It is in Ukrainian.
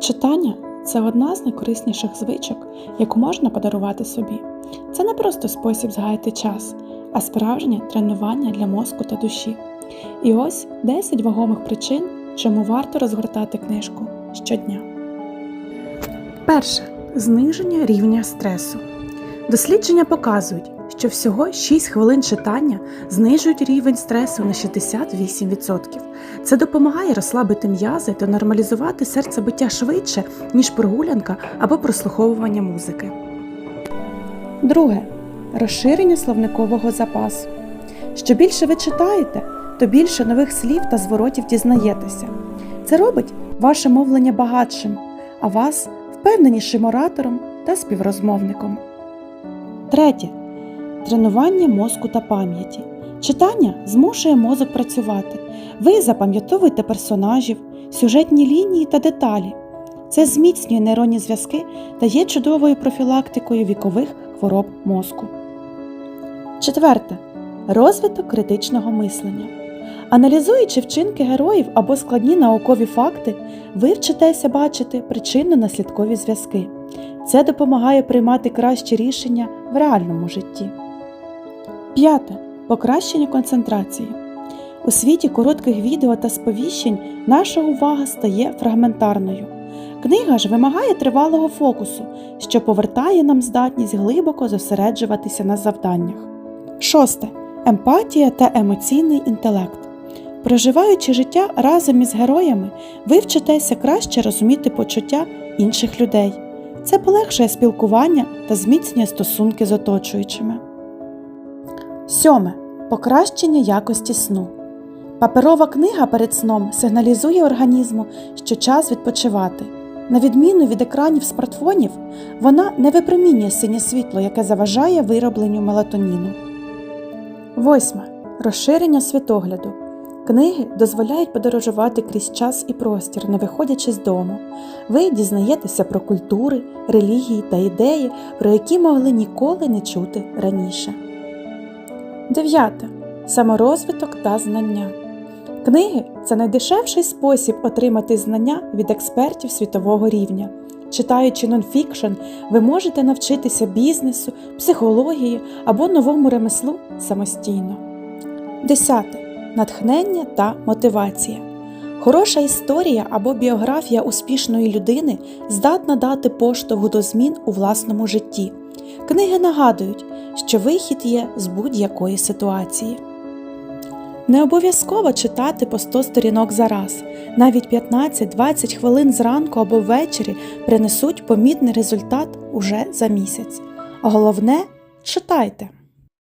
Читання це одна з найкорисніших звичок, яку можна подарувати собі. Це не просто спосіб згаяти час, а справжнє тренування для мозку та душі. І ось 10 вагомих причин, чому варто розгортати книжку щодня. Перше зниження рівня стресу. Дослідження показують, що всього 6 хвилин читання знижують рівень стресу на 68%. Це допомагає розслабити м'язи та нормалізувати серцебиття швидше, ніж прогулянка або прослуховування музики. Друге розширення словникового запасу. Що більше ви читаєте, то більше нових слів та зворотів дізнаєтеся. Це робить ваше мовлення багатшим, а вас впевненішим оратором та співрозмовником. Третє тренування мозку та пам'яті. Читання змушує мозок працювати. Ви запам'ятовуєте персонажів, сюжетні лінії та деталі. Це зміцнює нейронні зв'язки та є чудовою профілактикою вікових хвороб мозку. Четверте розвиток критичного мислення. Аналізуючи вчинки героїв або складні наукові факти, ви вчитеся бачити причинно-наслідкові зв'язки. Це допомагає приймати кращі рішення в реальному житті. П'яте. Покращення концентрації. У світі коротких відео та сповіщень наша увага стає фрагментарною. Книга ж вимагає тривалого фокусу, що повертає нам здатність глибоко зосереджуватися на завданнях. Шосте. Емпатія та емоційний інтелект. Проживаючи життя разом із героями, ви вчитеся краще розуміти почуття інших людей. Це полегшує спілкування та зміцнює стосунки з оточуючими. Сьоме. Покращення якості сну. Паперова книга перед сном сигналізує організму, що час відпочивати. На відміну від екранів смартфонів, вона не випромінює синє світло, яке заважає виробленню мелатоніну. Восьме. Розширення світогляду. Книги дозволяють подорожувати крізь час і простір, не виходячи з дому. Ви дізнаєтеся про культури, релігії та ідеї, про які могли ніколи не чути раніше. Дев'яте. Саморозвиток та знання. Книги це найдешевший спосіб отримати знання від експертів світового рівня. Читаючи нонфікшн, ви можете навчитися бізнесу, психології або новому ремеслу самостійно. Десяте. Натхнення та мотивація. Хороша історія або біографія успішної людини здатна дати поштовх до змін у власному житті. Книги нагадують, що вихід є з будь-якої ситуації. Не обов'язково читати по 100 сторінок за раз. Навіть 15-20 хвилин зранку або ввечері принесуть помітний результат уже за місяць. Головне читайте.